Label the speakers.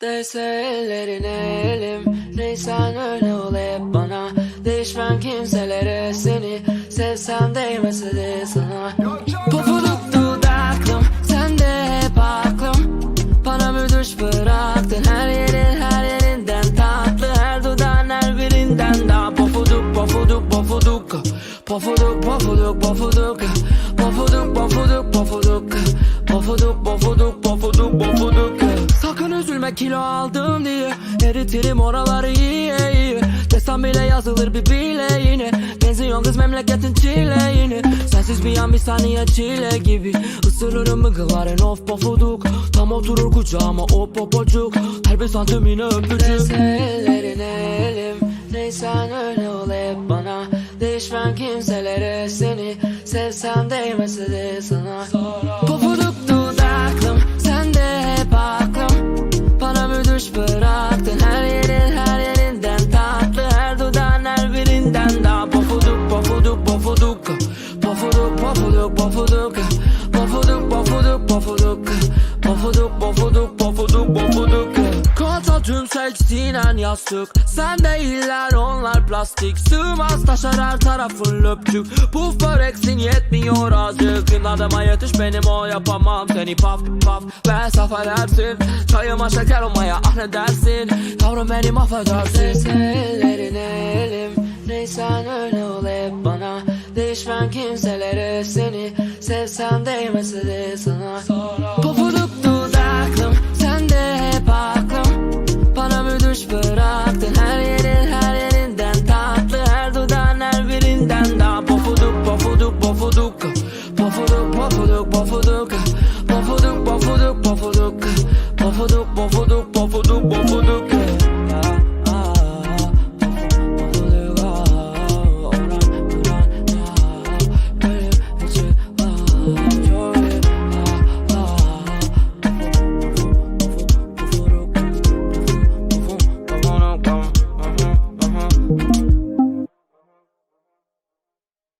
Speaker 1: Değse ellerine elim. Neysen öyle ol hep bana. Değişmem kimselere. Seni Sevsem değmese de sana.
Speaker 2: Pofuduk dudaklım
Speaker 1: Sen
Speaker 2: de hep
Speaker 1: aklım.
Speaker 2: Bana müdüş bıraktın. Her yerin her yerinden tatlı. Her dudağın her birinden daha Pofuduk pofuduk pofuduk. Pofuduk pofuduk pofuduk. Pofuduk pofuduk pofuduk. Pofuduk kilo aldım diye. Eritirim oraları iyi iyi. Desem bile yazılır bir bileğine. Benziyorsun kız memleketin çileğini Sensiz bir an bir saniye çile gibi. Isırırım mıgıların of pofuduk. Tam oturur kucağıma o popocuk Her bir santim yine öpücük.
Speaker 1: Ellerine elim. Neysen öyle ol hep bana. Değişmem kimselere seni. Sevsem değmese de sana. Pofuduk
Speaker 2: Pofuduk pofuduk pofuduk Pofuduk pofuduk pofuduk. Kota tüm seçtiğin en yastık. Sen değiller onlar plastik. Sığmaz taşar her tarafın löpçük Puf böreksin yetmiyor azıcık. İmdadıma yetiş benim o yapamam. Seni paf paf ve saf edersin. Çayıma şeker olmaya ah ne dersin Yavrum beni mahvedersin
Speaker 1: kimselere seni Sevsem değmese de sana
Speaker 2: Pofuduk dudaklım sen de hep
Speaker 1: aklım.
Speaker 2: Bana müdüş bıraktın her yerin her yerinden tatlı. Her dudağın her birinden daha Pofuduk pofuduk pofuduk Pofuduk. Pofuduk pofuduk, pofuduk.